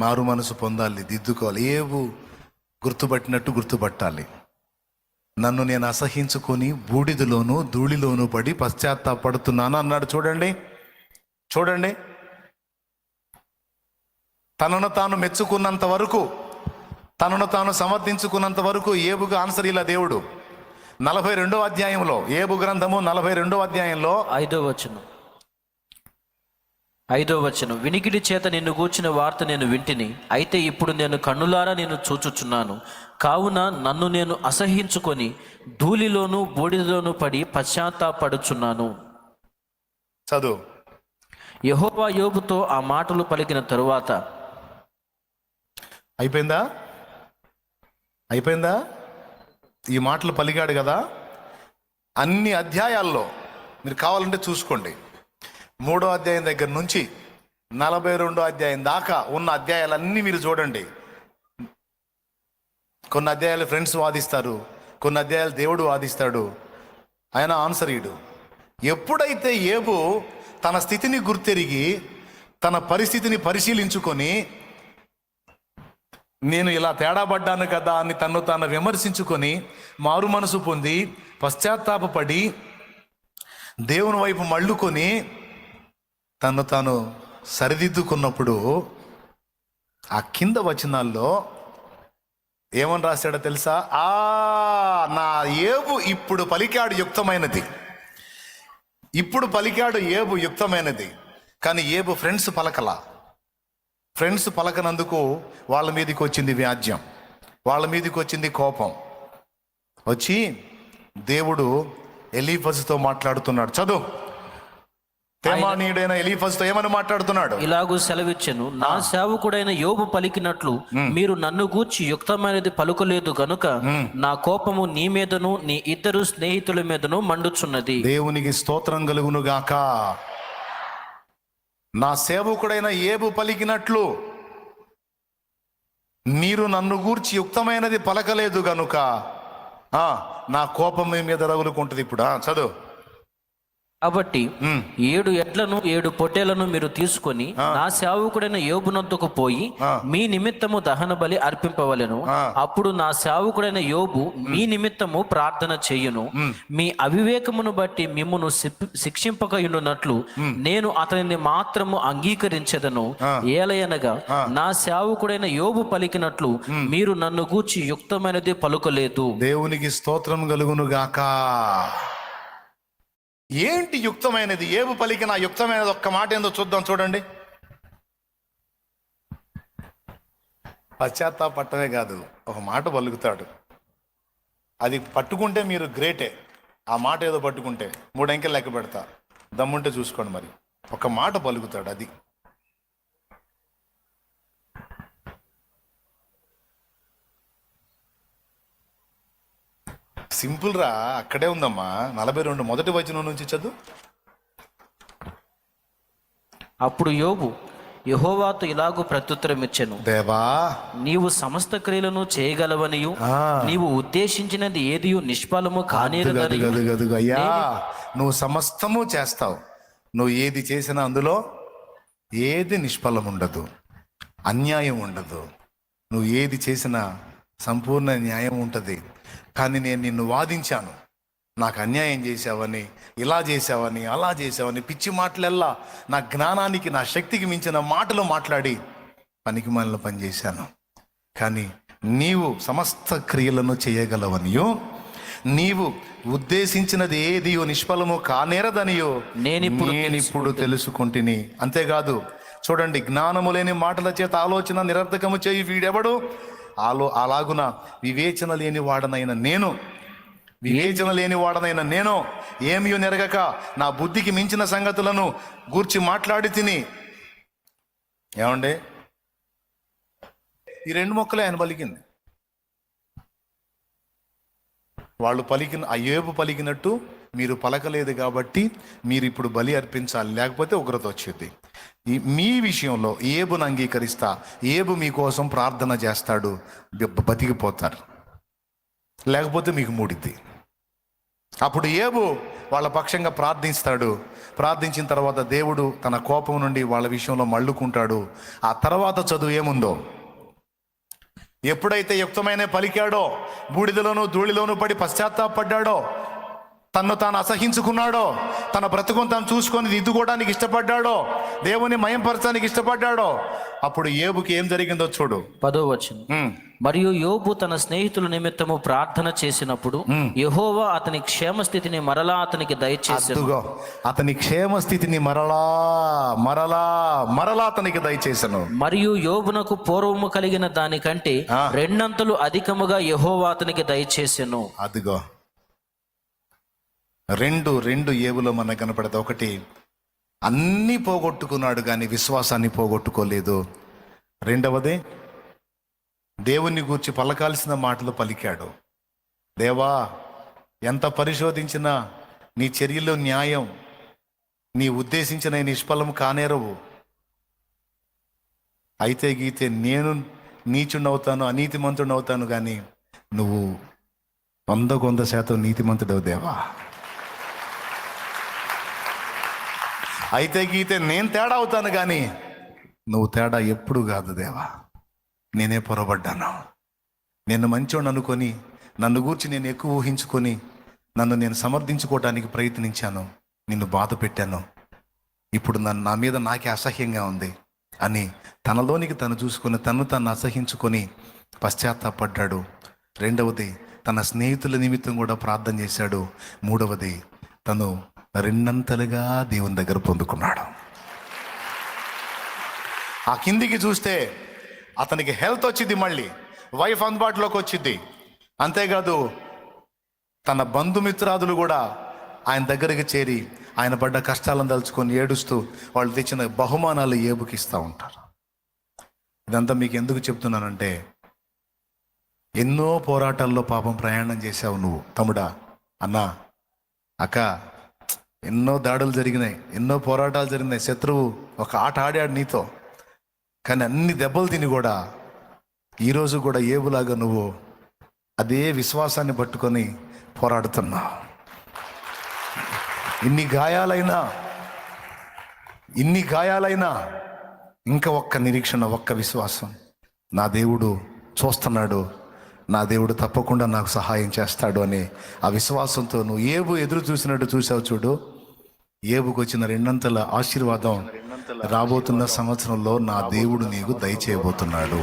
మారు మనసు పొందాలి దిద్దుకోవాలి. ఏవు గుర్తుపట్టినట్టు గుర్తుపట్టాలి. నన్ను నేను అసహించుకొని బూడిదలోను ధూళిలోను పడి పశ్చాత్తాపడుతున్నాను అన్నాడు. చూడండి చూడండి. తనను తాను మెచ్చుకున్నంత వరకు తనను తాను సమర్థించుకున్నంత వరకు ఏబుగా ఆన్సర్ ఇలా దేవుడు. నలభై రెండో అధ్యాయంలో ఏబు గ్రంథము నలభై రెండో అధ్యాయంలో ఐదో వచనం. ఐదో వచనం వినికిడి చేత నిన్ను గూర్చిన వార్త నేను వింటిని అయితే ఇప్పుడు నేను కన్నులారా నేను చూచుచున్నాను. కావున నన్ను నేను అసహించుకొని ధూళిలోను బూడిదలోను పడి పశ్చాత్తాపడుచున్నాను. చదువు. యెహోవా యోబుతో ఆ మాటలు పలికిన తరువాత అయిపోయిందా? అయిపోయిందా? ఈ మాటలు పలికాడు కదా? అన్ని అధ్యాయాల్లో మీరు కావాలంటే చూసుకోండి. మూడో అధ్యాయం దగ్గర నుంచి నలభై రెండో అధ్యాయం దాకా ఉన్న అధ్యాయాలన్నీ మీరు చూడండి. కొన్ని అధ్యాయాలు ఫ్రెండ్స్ వాదిస్తారు కొన్ని అధ్యాయాలు దేవుడు వాదిస్తాడు. ఆయన ఆన్సర్ ఇడు. ఎప్పుడైతే ఏబు తన స్థితిని గుర్తెరిగి తన పరిస్థితిని పరిశీలించుకొని నేను ఇలా తేడా పడ్డాను కదా అని తను తాను విమర్శించుకొని మారు మనసు పొంది పశ్చాత్తాపపడి దేవుని వైపు మళ్ళుకొని తను తాను సరిదిద్దుకున్నప్పుడు ఆ కింద వచనాల్లో ఏమని రాశాడో తెలుసా? ఆ నా ఏబు ఇప్పుడు పలికాడు యుక్తమైనది. ఇప్పుడు పలికాడు ఏబు యుక్తమైనది. కానీ ఏబు ఫ్రెండ్స్ పలకలా. ఫ్రెండ్స్ పలకనందుకు వాళ్ళ మీదకి వచ్చింది వ్యాజ్యం. వాళ్ళ మీదకి వచ్చింది కోపం. వచ్చి దేవుడు ఎలీఫజ్తో మాట్లాడుతున్నాడు. చదువు. తేమానీయుడైన ఎలీఫజ్తో ఏమని మాట్లాడుతున్నాడు? ఇలాగూ సెలవిచ్చెను. నా సేవకుడైన యోబు పలికినట్లు మీరు నన్ను గూర్చి యుక్తమైనది పలుకలేదు గనుక నా కోపము నీ మీదను నీ ఇద్దరు స్నేహితుల మీదను మండుచున్నది. దేవునికి స్తోత్రం కలుగును గాక నా సేవకుడైన ఏబు పలికినట్లు మీరు నన్ను గూర్చి యుక్తమైనది పలకలేదు గనుక. ఆ, నా కోపం మీ మీద రగులుకుంటుంది ఇప్పుడు. చదువు. కాబట్టి. ఏడు ఎడ్లను ఏడు పొట్టేలను మీరు తీసుకొని నా సేవకుడైన యోబునొద్దకు పోయి మీ నిమిత్తము దహన బలి అర్పింపవలెను. అప్పుడు నా సేవకుడైన యోబు మీ నిమిత్తము ప్రార్థన చెయ్యును మీ అవివేకమును బట్టి మిమ్మును శిక్షింపకయుండునట్లు నేను అతనిని మాత్రము అంగీకరించదను. ఏలయనగా నా సేవకుడైన యోబు పలికినట్లు మీరు నన్ను గూర్చి యుక్తమైనది పలుకలేదు. దేవునికి స్తోత్రం కలుగును గాక ఏంటి యుక్తమైనది? ఏబు పలికిన నా యుక్తమైనది ఒక్క మాట ఏందో చూద్దాం చూడండి. పశ్చాత్తాపట్టమే కాదు ఒక మాట పలుకుతాడు. అది పట్టుకుంటే మీరు గ్రేటే. ఆ మాట ఏదో పట్టుకుంటే మూడు అంకెలు లెక్క పెడతా. దమ్ముంటే చూసుకోండి మరి. ఒక మాట పలుకుతాడు అది. సింపుల్ రా అక్కడే ఉందమ్మా. నలభై రెండు మొదటి వచనం నుంచి చదువు. అప్పుడు యోబు యెహోవాతో ఇలాగూ ప్రత్యుత్తరం ఇచ్చెను దేవా! నీవు సమస్త క్రియలను చేయగలవనియు. నీవు ఉద్దేశించినది ఏది నిష్ఫలము గదు అయ్యా. నువ్వు సమస్తము చేస్తావు. నువ్వు ఏది చేసినా అందులో ఏది నిష్ఫలం ఉండదు అన్యాయం ఉండదు నువ్వు ఏది చేసినా సంపూర్ణ న్యాయం ఉంటుంది కానీ నేను నిన్ను వాదించాను. నాకు అన్యాయం చేశావని ఇలా చేశావని అలా చేశావని పిచ్చి మాటలెల్లా నా జ్ఞానానికి నా శక్తికి మించిన మాటలు మాట్లాడి పనికి మనలో పనిచేశాను. కానీ నీవు సమస్త క్రియలను చేయగలవనియో నీవు ఉద్దేశించినది ఏది నిష్ఫలము కానేరదనియో నేనిప్పుడు నేనిప్పుడు తెలుసుకుంటుని. అంతేకాదు చూడండి జ్ఞానము లేని మాటల చేత ఆలోచన నిరర్థకము చేయి వీడెవడు? ఆలో అలాగున వివేచన లేని వాడనైన నేను. వివేచన లేని వాడనైన నేను ఏమియో నెరగక నా బుద్ధికి మించిన సంగతులను గూర్చి మాట్లాడి తిని. ఏమండి? ఈ రెండు మొక్కలే ఆయన పలికింది. వాళ్ళు పలికిన ఆ పలికినట్టు మీరు పలకలేదు కాబట్టి మీరు ఇప్పుడు బలి అర్పించాలి. లేకపోతే ఉగ్రత వచ్చేది. ఈ మీ విషయంలో ఏబును అంగీకరిస్తా ఏబు మీకోసం ప్రార్థన చేస్తాడు బతికిపోతారు. లేకపోతే మీకు మూడిద్ది. అప్పుడు ఏబు వాళ్ళ పక్షంగా ప్రార్థిస్తాడు. ప్రార్థించిన తర్వాత దేవుడు తన కోపం నుండి వాళ్ళ విషయంలో మళ్ళుకుంటాడు. ఆ తర్వాత చదువు ఏముందో? ఎప్పుడైతే యుక్తమైన పలికాడో బూడిదలోను ధూళిలోను పడి పశ్చాత్తాపడ్డాడో తన్ను తాను అసహించుకున్నాడో తన బ్రతుకును తాను చూసుకొని దిద్దుకోవడానికి ఇష్టపడ్డాడో దేవుని మయంపరచడానికి ఇష్టపడ్డాడో అప్పుడు ఏబుకి ఏం జరిగిందో చూడు. పదో వచ్చిన మరియు యోబు తన స్నేహితుల నిమిత్తము ప్రార్థన చేసినప్పుడు యెహోవా అతని క్షేమ స్థితిని మరలా అతనికి దయచేసి అతని క్షేమ స్థితిని మరలా మరలా మరలా అతనికి దయచేసను మరియు యోబునకు పూర్వము కలిగిన దానికంటే. రెండంతలు అధికముగా యెహోవా అతనికి దయచేసెను అదిగో రెండు రెండు ఏవులో మనకు కనపడదు ఒకటి అన్నీ పోగొట్టుకున్నాడు కానీ విశ్వాసాన్ని పోగొట్టుకోలేదు. రెండవది దేవుణ్ణి గూర్చి పలకాల్సిన మాటలు పలికాడు. దేవా ఎంత పరిశోధించినా నీ చర్యలో న్యాయం నీ ఉద్దేశించిన నిష్ఫలం కానేరవు. అయితే గీతే నేను నీచుండవుతాను అనీతిమంతుడవుతాను కానీ నువ్వు వందకు వంద శాతం నీతిమంతుడవు దేవా. అయితే గీతే నేను తేడా అవుతాను కానీ నువ్వు తేడా ఎప్పుడు కాదు దేవా. నేనే పొరబడ్డాను. నేను మంచోడు అనుకొని నన్ను గూర్చి నేను ఎక్కువ ఊహించుకొని నన్ను నేను సమర్థించుకోవడానికి ప్రయత్నించాను. నిన్ను బాధ పెట్టాను. ఇప్పుడు నన్ను నా మీద నాకే అసహ్యంగా ఉంది అని తనలోనికి తను చూసుకొని తను తను అసహించుకొని పశ్చాత్తాపడ్డాడు. రెండవది తన స్నేహితుల నిమిత్తం కూడా ప్రార్థన చేశాడు. మూడవది తను రెండంతలుగా దేవుని దగ్గర పొందుకున్నాడు. ఆ కిందికి చూస్తే అతనికి హెల్త్ వచ్చింది మళ్ళీ వైఫ్ అందుబాటులోకి వచ్చింది. అంతేకాదు తన బంధుమిత్రాదులు కూడా ఆయన దగ్గరికి చేరి ఆయన పడ్డ కష్టాలను తలుచుకొని ఏడుస్తూ వాళ్ళు తెచ్చిన బహుమానాలు ఏబుకిస్తూ ఉంటారు. ఇదంతా మీకు ఎందుకు చెప్తున్నానంటే ఎన్నో పోరాటాల్లో పాపం ప్రయాణం చేశావు నువ్వు. తమ్ముడా అన్నా అక్క ఎన్నో దాడులు జరిగినాయి ఎన్నో పోరాటాలు జరిగినాయి. శత్రువు ఒక ఆట ఆడాడు నీతో. కానీ అన్ని దెబ్బలు తిని కూడా ఈరోజు కూడా ఏబులాగా నువ్వు అదే విశ్వాసాన్ని పట్టుకొని పోరాడుతున్నావు ఇన్ని గాయాలైనా ఇన్ని గాయాలైనా ఇంకా ఒక్క నిరీక్షణ ఒక్క విశ్వాసం. నా దేవుడు చూస్తున్నాడు నా దేవుడు తప్పకుండా నాకు సహాయం చేస్తాడు అని ఆ విశ్వాసంతో నువ్వు ఏబు ఎదురు చూసినట్టు చూసావు చూడు. ఏబుకు వచ్చిన రెండంతల ఆశీర్వాదం రాబోతున్న సంవత్సరంలో నా దేవుడు నీకు దయచేయబోతున్నాడు.